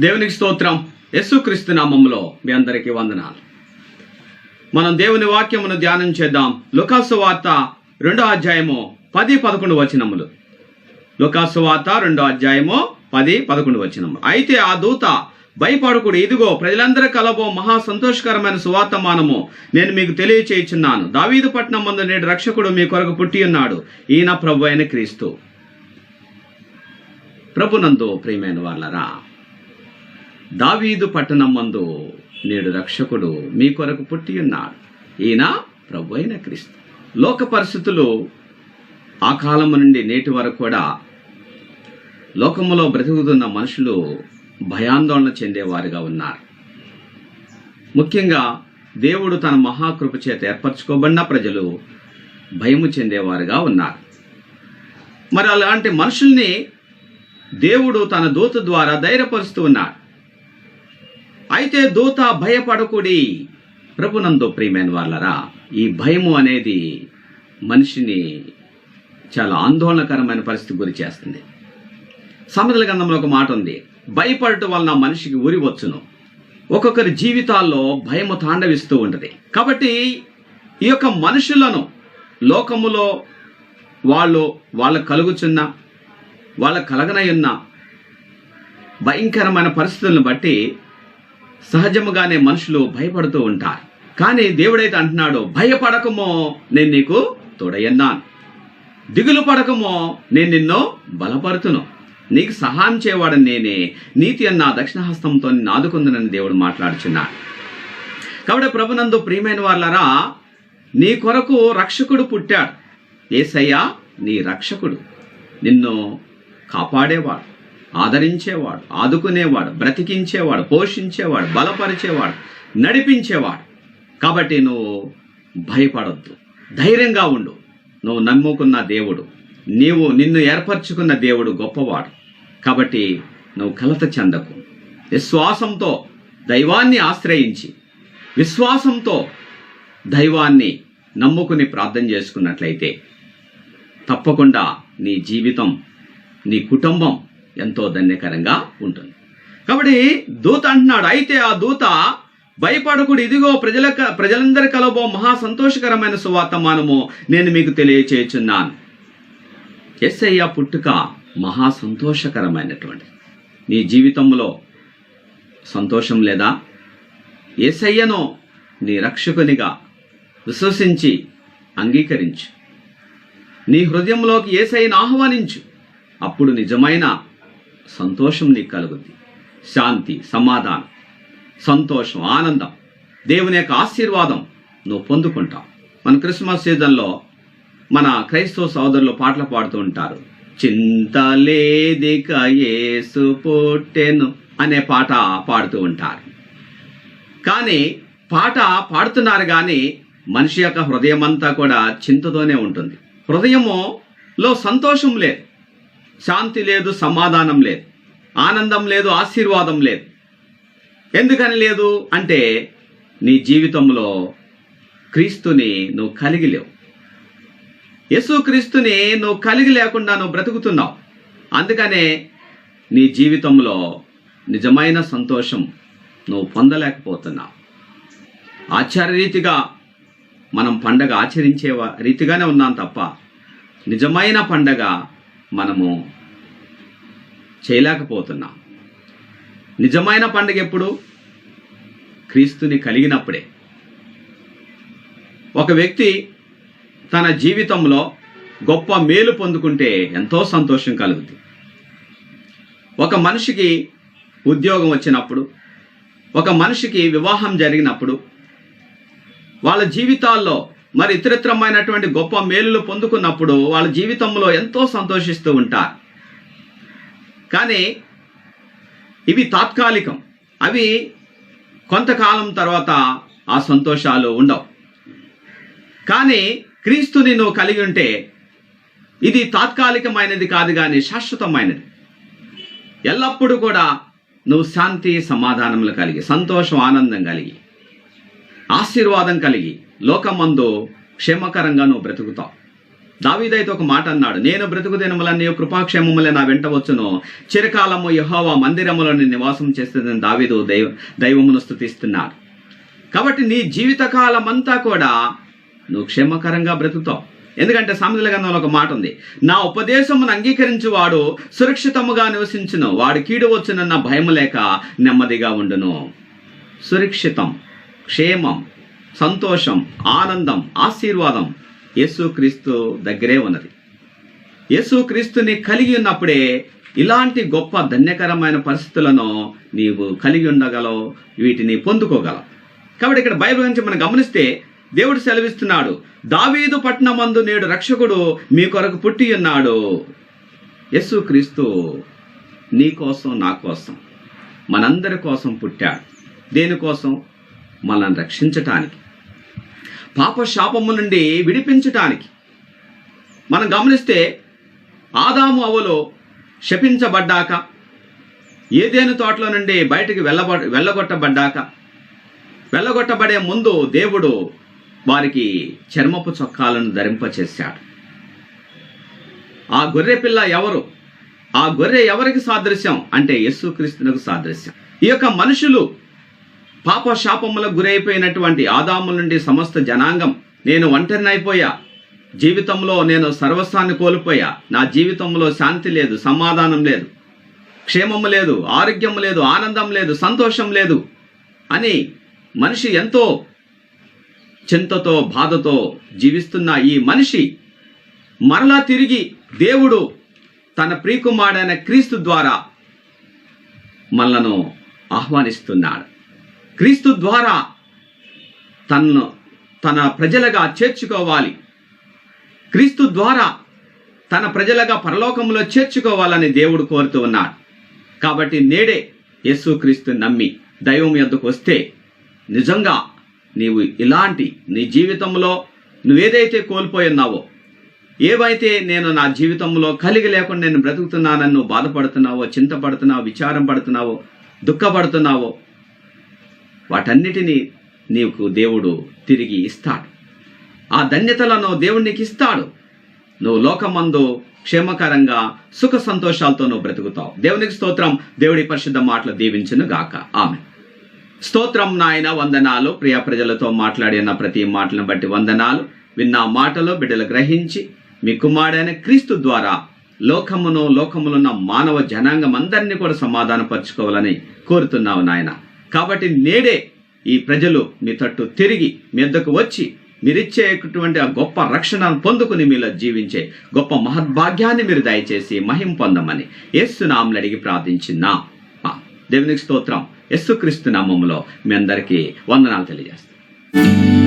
దేవునికి స్తోత్రం. యేసుక్రీస్తు నామంలో మీ అందరికీ వందనాలు. మనం దేవుని వాక్యమును ధ్యానం చేద్దాం. లుకాసు వార్త రెండో అధ్యాయము పది పదకొండు వచనములు. లుకాసు వార్త రెండో అధ్యాయము పది పదకొండు వచనము అయితే ఆ దూత భయపడకుడు ఇదిగో ప్రజలందరి కలబో మహా సంతోషకరమైన సువార్తమానము నేను మీకు తెలియచేయుచున్నాను. దావీదు పట్నం మందు నేడు రక్షకుడు మీ కొరకు పుట్టి ఉన్నాడు. ఈయన ప్రభు అయిన క్రీస్తు. ప్రభునందు ప్రియమైన వాళ్ళరా దావీదు పట్టణం మందు నేడు రక్షకుడు మీ కొరకు పుట్టి ఉన్నాడు ఈయన ప్రభు అయిన క్రీస్తు. లోక పరిస్థితులు ఆ కాలము నుండి నేటి వరకు కూడా లోకములో బ్రతుకుతున్న మనుషులు భయాందోళన చెందేవారుగా ఉన్నారు. ముఖ్యంగా దేవుడు తన మహాకృప చేత ఏర్పరచుకోబడిన ప్రజలు భయము చెందేవారుగా ఉన్నారు. మరి అలాంటి మనుషుల్ని దేవుడు తన దూత ద్వారా ధైర్యపరుస్తూ ఉన్నాడు అయితే దూత భయపడకుడి. ప్రభునందు ప్రియమైన వాళ్ళరా ఈ భయము అనేది మనిషిని చాలా ఆందోళనకరమైన పరిస్థితి గురి చేస్తుంది. సమతుల గంధంలో ఒక మాట ఉంది భయపడటం వలన మనిషికి ఉరి వచ్చును. ఒక్కొక్కరి జీవితాల్లో భయము తాండవిస్తూ ఉంటుంది. కాబట్టి ఈ యొక్క మనుషులను లోకములో వాళ్ళు వాళ్ళ కలుగుచున్న వాళ్ళ కలగనయున్న భయంకరమైన పరిస్థితులను బట్టి సహజముగానే మనుషులు భయపడుతూ ఉంటారు. కానీ దేవుడైతే అంటున్నాడు భయపడకమో నేను నీకు తోడయ్యన్నాను. దిగులు పడకమో నేను నిన్ను బలపరుతును. నీకు సహాయం చేయవాడని నేనే. నీతి అన్న దక్షిణహస్తంతో నిన్ను ఆదుకుందనని దేవుడు మాట్లాడుచున్నాడు. కాబట్టి ప్రభునందు ప్రియమైన వాళ్ళరా నీ కొరకు రక్షకుడు పుట్టాడు. ఏసయ్యా నీ రక్షకుడు. నిన్ను కాపాడేవాడు. ఆదరించేవాడు ఆదుకునేవాడు బ్రతికించేవాడు పోషించేవాడు బలపరిచేవాడు నడిపించేవాడు. కాబట్టి నువ్వు భయపడొద్దు. ధైర్యంగా ఉండు. నువ్వు నమ్ముకున్న దేవుడు. నీవు నిన్ను ఏర్పరచుకున్న దేవుడు గొప్పవాడు. కాబట్టి నువ్వు కలత చెందకు. విశ్వాసంతో దైవాన్ని ఆశ్రయించి విశ్వాసంతో దైవాన్ని నమ్ముకుని ప్రార్థన చేసుకున్నట్లయితే తప్పకుండా నీ జీవితం నీ కుటుంబం ఎంతో ధన్యకరంగా ఉంటుంది. కాబట్టి దూత అంటున్నాడు అయితే ఆ దూత భయపడకుడు. ఇదిగో ప్రజల ప్రజలందరి కలబో మహా సంతోషకరమైన సువార్తమానము నేను మీకు తెలియచేయుచున్నాను. ఎస్ఐ పుట్టుక మహా సంతోషకరమైనటువంటి. నీ జీవితంలో సంతోషం లేదా? ఏసయ్యను నీ రక్షకునిగా విశ్వసించి అంగీకరించు. నీ హృదయంలోకి ఏసైని ఆహ్వానించు. అప్పుడు నిజమైన సంతోషం నీకు కలుగుద్ది. శాంతి సమాధానం సంతోషం ఆనందం. దేవుని యొక్క ఆశీర్వాదం నువ్వు పొందుకుంటావు. మన క్రిస్మస్ సీజన్లో మన క్రైస్తవ సోదరులు పాటలు పాడుతూ ఉంటారు. చింతలేదిక యేసు పుట్టెను అనే పాట పాడుతూ ఉంటారు. కానీ పాట పాడుతున్నారు కానీ మనిషి యొక్క హృదయం అంతా కూడా చింతతోనే ఉంటుంది. హృదయములో సంతోషం లేదు. శాంతి లేదు సమాధానం లేదు. ఆనందం లేదు ఆశీర్వాదం లేదు. ఎందుకని లేదు అంటే నీ జీవితంలో క్రీస్తుని నువ్వు కలిగి లేవు. యేసు క్రీస్తుని నువ్వు కలిగి లేకుండా నువ్వు బ్రతుకుతున్నావు. అందుకనే నీ జీవితంలో నిజమైన సంతోషం నువ్వు పొందలేకపోతున్నావు. ఆచారరీతిగా మనం పండగ ఆచరించే రీతిగానే ఉన్నాం తప్ప నిజమైన పండగ మనము చేయలేకపోతున్నాం. నిజమైన పండుగ ఎప్పుడు? క్రీస్తుని కలిగినప్పుడే. ఒక వ్యక్తి తన జీవితంలో గొప్ప మేలు పొందుకుంటే ఎంతో సంతోషం కలుగుతుంది. ఒక మనిషికి ఉద్యోగం వచ్చినప్పుడు ఒక మనిషికి వివాహం జరిగినప్పుడు వాళ్ళ జీవితాల్లో మరి ఇతరత్రమైనటువంటి గొప్ప మేలులు పొందుకున్నప్పుడు వాళ్ళ జీవితంలో ఎంతో సంతోషిస్తూ ఉంటారు. కానీ ఇవి తాత్కాలికం. అవి కొంతకాలం తర్వాత ఆ సంతోషాలు ఉండవు. కానీ క్రీస్తుని నువ్వు కలిగి ఉంటే ఇది తాత్కాలికమైనది కాదు కానీ శాశ్వతమైనది. ఎల్లప్పుడూ కూడా నువ్వు శాంతి సమాధానములు కలిగి సంతోషం ఆనందం కలిగి ఆశీర్వాదం కలిగి లోకమందు క్షేమకరంగా నువ్వు బ్రతుకుతావు దావీదైతే ఒక మాట అన్నాడు నేను బ్రతుకు దినములన్నీ కృపాక్షేమములే నా వెంట వచ్చును. చిరకాలము యహోవా మందిరములను నివాసం చేస్తుందని దావీదు దైవ దైవమును స్థుతిస్తున్నాడు కాబట్టి నీ జీవితకాలం అంతా కూడా నువ్వు క్షేమకరంగా బ్రతుకుతావు. ఎందుకంటే సామెతల గంధంలో ఒక మాట ఉంది నా ఉపదేశమును అంగీకరించి వాడు సురక్షితముగా నివసించును. వాడు కీడు వచ్చునన్న భయము లేక నెమ్మదిగా ఉండును. సురక్షితం క్షేమం సంతోషం ఆనందం ఆశీర్వాదం యేసుక్రీస్తు దగ్గరే ఉన్నది. యేసుక్రీస్తుని కలిగి ఉన్నప్పుడే ఇలాంటి గొప్ప ధన్యకరమైన పరిస్థితులను నీవు కలిగి ఉండగలవు వీటిని పొందుకోగలవు. కాబట్టి ఇక్కడ బైబిల్ నుంచి మనం గమనిస్తే దేవుడు సెలవిస్తున్నాడు దావీదు పట్టణమందు నేడు రక్షకుడు మీ కొరకు పుట్టి ఉన్నాడు. యేసుక్రీస్తు నీ కోసం నా కోసం మనందరి కోసం పుట్టాడు. దేనికోసం మనల్ని రక్షించటానికి. పాప శాపము నుండి విడిపించటానికి. మనం గమనిస్తే ఆదాము అవలో శపించబడ్డాక ఏదేను తోటలో నుండి బయటికి వెళ్ళబ వెళ్ళగొట్టబడ్డాక వెళ్ళగొట్టబడే ముందు దేవుడు వారికి చర్మపు చొక్కాలను ధరింపచేశాడు. ఆ గొర్రె పిల్ల ఎవరు? ఆ గొర్రె ఎవరికి సాదృశ్యం? అంటే యేసుక్రీస్తునకు సాదృశ్యం. ఈ యొక్క మనుషులు పాప శాపములకు గురైపోయినటువంటి ఆదాము నుండి సమస్త జనాంగం నేను ఒంటరినైపోయా. జీవితంలో నేను సర్వస్వాన్ని కోల్పోయా. నా జీవితంలో శాంతి లేదు సమాధానం లేదు. క్షేమము లేదు ఆరోగ్యం లేదు ఆనందం లేదు సంతోషం లేదు అని మనిషి ఎంతో చింతతో బాధతో జీవిస్తున్న ఈ మనిషి మరలా తిరిగి దేవుడు తన ప్రియకుమారుడైన క్రీస్తు ద్వారా మనలను ఆహ్వానిస్తున్నాడు. క్రీస్తు ద్వారా తన్ను తన ప్రజలుగా చేర్చుకోవాలి. క్రీస్తు ద్వారా తన ప్రజలుగా పరలోకంలో చేర్చుకోవాలని దేవుడు కోరుతూ ఉన్నాడు. కాబట్టి నేడే యేసుక్రీస్తు నమ్మి దైవం యొద్దకు వస్తే నిజంగా నీవు ఇలాంటి నీ జీవితంలో నువ్వేదైతే కోల్పోయి ఉన్నావో ఏవైతే నేను నా జీవితంలో కలిగి లేకుండా నేను బ్రతుకుతున్నానని నువ్వు బాధపడుతున్నావో చింతపడుతున్నావో విచారం పడుతున్నావో దుఃఖపడుతున్నావో వాటన్నిటినీ నీకు దేవుడు తిరిగి ఇస్తాడు. ఆ ధన్యతలను దేవుడు నీకు ఇస్తాడు. నువ్వు లోకమందు క్షేమకరంగా సుఖ సంతోషాలతో నువ్వు బ్రతుకుతావు. దేవునికి స్తోత్రం. దేవుడి పరిశుద్ధ మాటలు దీవించును గాక. ఆమె స్తోత్రం నాయన వందనాలు. ప్రియ ప్రజలతో మాట్లాడిన ప్రతి మాటలను బట్టి వందనాలు. విన్న మాటలు బిడ్డలు గ్రహించి మీ కుమారుడైన క్రీస్తు ద్వారా లోకమును లోకములున్న మానవ జనాంగం అందరినీ కూడా సమాధానపరచుకోవాలని కోరుతున్నావు నాయన. కాబట్టి నేడే ఈ ప్రజలు మీ తట్టు తిరిగి మీ వద్దకు వచ్చి మీరిచ్చేటువంటి ఆ గొప్ప రక్షణను పొందుకుని మీలో జీవించే గొప్ప మహద్భాగ్యాన్ని మీరు దయచేసి మహిం పొందమని యేసునామని అడిగి ప్రార్థించినా దేవునికి స్తోత్రం. యేసుక్రీస్తు నామములో మీ అందరికీ వందనాలు తెలియజేస్తాం